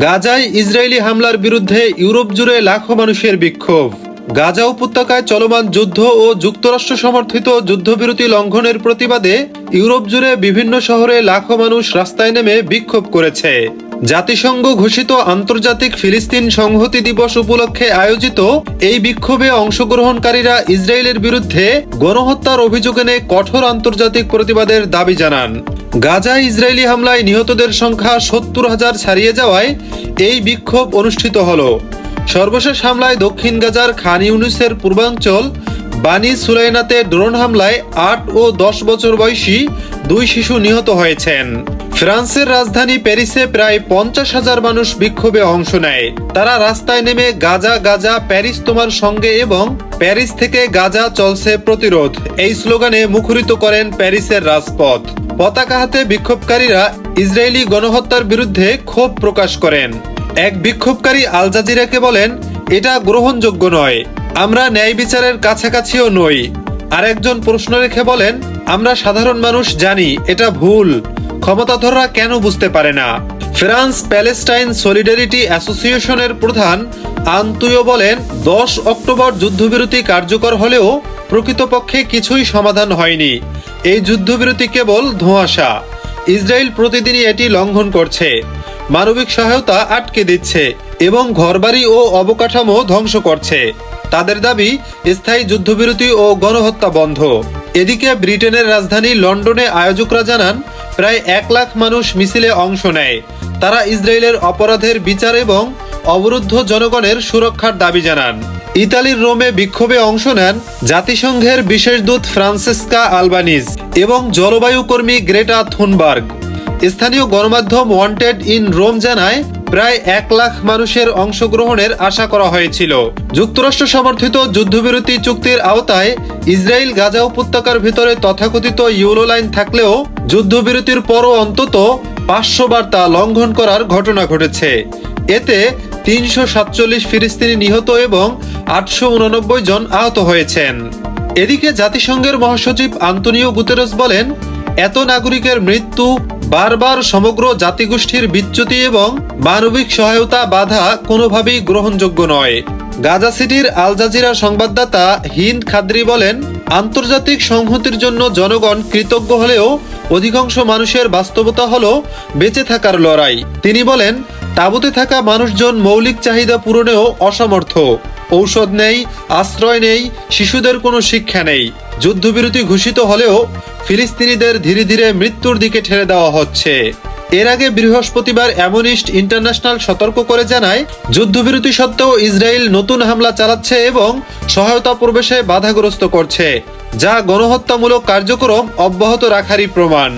গাজায় ইসরায়েলি হামলার বিরুদ্ধে ইউরোপ জুড়ে লাখো মানুষের বিক্ষোভ। গাজা উপত্যকায় চলমান যুদ্ধ ও যুক্তরাষ্ট্র সমর্থিত যুদ্ধবিরতি লঙ্ঘনের প্রতিবাদে ইউরোপ জুড়ে বিভিন্ন শহরে লাখো মানুষ রাস্তায় নেমে বিক্ষোভ করেছে। জাতিসংঘ ঘোষিত আন্তর্জাতিক ফিলিস্তিন সংহতি দিবস উপলক্ষে আয়োজিত এই বিক্ষোভে অংশগ্রহণকারীরা ইসরায়েলের বিরুদ্ধে গণহত্যার অভিযোগ এনে কঠোর আন্তর্জাতিক প্রতিবাদের দাবি জানান। গাজায় ইসরায়েলি হামলায় নিহতদের সংখ্যা সত্তর হাজার ছাড়িয়ে যাওয়ায় এই বিক্ষোভ অনুষ্ঠিত হল। সর্বশেষ হামলায় দক্ষিণ গাজার খান ইউনিসের পূর্বাঞ্চল, বানি সুলাইনাতে ড্রোন হামলায় আট ও দশ বছর বয়সী দুই শিশু নিহত হয়েছেন। ফ্রান্সের রাজধানী প্যারিসে প্রায় পঞ্চাশ হাজার মানুষ বিক্ষোভে অংশ নেয়। তারা রাস্তায় নেমে গাজা গাজা, প্যারিস তোমার সঙ্গে এবং প্যারিস থেকে গাজা চলছে প্রতিরোধ। এই স্লোগানে মুখরিত করেন প্যারিসের রাজপথ। পতাকা হাতে বিক্ষোভকারীরা ইসরায়েলি গণহত্যার বিরুদ্ধে ক্ষোভ প্রকাশ করেন। এক বিক্ষোভকারী আল জাজিরাকে বলেন, এটা গ্রহণযোগ্য নয়। আমরা ন্যায় বিচারের কাছাকাছিও নই। আর একজন প্রশ্ন রেখে বলেন, আমরা সাধারণ মানুষ জানি, এটা ভুল। ক্ষমতাধররা কেন বুঝতে পারে না? ফ্রান্স প্যালেস্টাইন সলিডারিটি অ্যাসোসিয়েশনের প্রধান আন্তুয় বলেন, দশ অক্টোবর যুদ্ধবিরতি কার্যকর হলেও প্রকৃতপক্ষে কিছুই সমাধান হয়নি। এই যুদ্ধবিরতি কেবল ধোঁয়াশা। ইসরায়েল প্রতিদিনই এটি লঙ্ঘন করছে। মানবিক সহায়তা আটকে দিচ্ছে এবং ঘরবাড়ি ও অবকাঠামো ধ্বংস করছে। তাদের দাবি, স্থায়ী যুদ্ধবিরতি ও গণহত্যা বন্ধ। এদিকে ব্রিটেনের রাজধানী লন্ডনে আয়োজকরা জানান প্রায় এক লাখ মানুষ মিছিলে অংশ নেয়। তারা ইসরায়েলের অপরাধের বিচার এবং অবরুদ্ধ জনগণের সুরক্ষার দাবি জানান। ইতালির রোমে বিক্ষোভে অংশ নেন জাতিসংঘের বিশেষ দূত ফ্রান্সেসকা আলবানিজ এবং জলবায়ু কর্মী গ্রেটা থুনবার্গ। স্থানীয় গণমাধ্যম ওয়ান্টেড ইন রোম জানায় প্রায় এক লাখ মানুষের অংশগ্রহণের আশা করা হয়েছিল। যুক্তরাষ্ট্র সমর্থিত যুদ্ধবিরতি চুক্তির আওতায় ইসরায়েল গাজা উপত্যকার ভিতরে তথাকথিত ইউরো লাইন থাকলেও যুদ্ধবিরতির পরও অন্তত পাঁচশো বার্তা লঙ্ঘন করার ঘটনা ঘটেছে। এতে তিনশো সাতচল্লিশ ফিলিস্তিনি নিহত এবং আটশো উননব্বই জন আহত হয়েছেন। এদিকে জাতিসংঘের মহাসচিব আন্তনিও গুতেরস বলেন, এত নাগরিকের মৃত্যু বারবার সমগ্র জাতিগোষ্ঠীর বিচ্যুতি এবং মানবিক সহায়তা বাধা কোনোভাবেই গ্রহণযোগ্য নয়। গাজা সিটির আল জাজিরা সংবাদদাতা হিন্দ খাদ্রি বলেন, আন্তর্জাতিক সংহতির জন্য জনগণ কৃতজ্ঞ হলেও অধিকাংশ মানুষের বাস্তবতা হল বেঁচে থাকার লড়াই। তিনি বলেন, তাঁবুতে থাকা মানুষজন মৌলিক চাহিদা পূরণেও অসমর্থ। ঔষধ নেই, আশ্রয় নেই, শিশুদের কোনো শিক্ষা নেই। যুদ্ধবিরতি ঘোষিত হলেও ফিলিস্তিনিদের ধীরে ধীরে মৃত্যুর দিকে ঠেলে দেওয়া হচ্ছে। এর আগে বৃহস্পতিবার অ্যামনিস্ট ইন্টারন্যাশনাল সতর্ক করে জানায়, যুদ্ধবিরতি সত্ত্বেও ইসরায়েল নতুন হামলা চালাচ্ছে এবং সহায়তা প্রবেশে বাধাগ্রস্ত করছে, যা গণহত্যামূলক কার্যক্রম অব্যাহত রাখারই প্রমাণ।